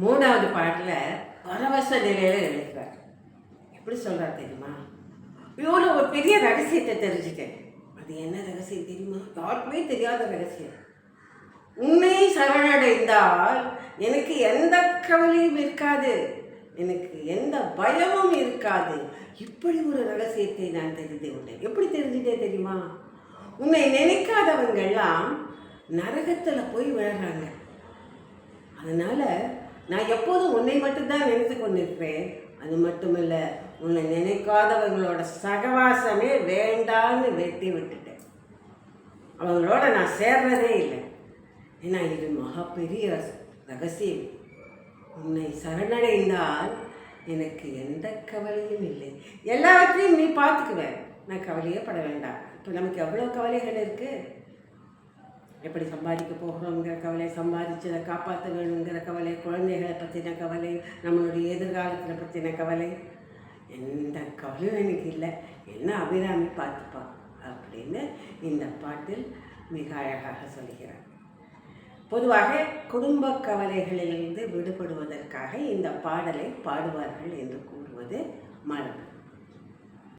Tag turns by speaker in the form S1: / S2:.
S1: மூணாவது பாட்டில் பரவச நிலையில் எழுதுறார் எப்படி சொல்கிறார் தெரியுமா? இவ்வளோ ஒரு பெரிய ரகசியத்தை தெரிஞ்சுட்டேன் அது என்ன ரகசியம் தெரியுமா? யாருக்குமே தெரியாத ரகசியம். உன்னை சரணடைந்தால் எனக்கு எந்த கவலையும் இருக்காது. எனக்கு எந்த பயமும் இருக்காது. இப்படி ஒரு ரகசியத்தை நான் தெரிந்து கொண்டேன். எப்படி தெரிஞ்சுட்டே தெரியுமா? உன்னை நினைக்காதவங்கெல்லாம் நரகத்தில் போய் விழுறாங்க. அதனால் நான் எப்போதும் உன்னை மட்டும்தான் நினைத்து கொண்டிருக்கிறேன். அது மட்டுமல்ல உன்னை நினைக்காதவங்களோட சகவாசமே வேண்டான்னு வெட்டி விட்டுட்டேன். அவங்களோட நான் சேர்றதே இல்லை. ஏன்னா இது மகப்பெரிய ரகசியம். உன்னை சரணடைந்தால் எனக்கு எந்த கவலையும் இல்லை. எல்லாவற்றையும் நீ பார்த்துக்குவேன் நான் கவலையே பட வேண்டாம். இப்போ நமக்கு எவ்வளோ கவலைகள் இருக்குது எப்படி சம்பாதிக்க போகிறோங்கிற கவலை சம்பாதிச்சதை காப்பாற்ற வேணுங்கிற கவலை குழந்தைகளை பற்றின கவலை நம்மளுடைய எதிர்காலத்தில் பற்றின கவலை எந்த கவலையும் எனக்கு இல்லை. என்ன அபிராமி பார்த்துப்பா அப்படின்னு இந்த பாட்டில் மிக அழகாக சொல்கிறார். பொதுவாக குடும்ப கவலைகளிலிருந்து விடுபடுவதற்காக இந்த பாடலை பாடுவார்கள் என்று கூறுவது மரபு.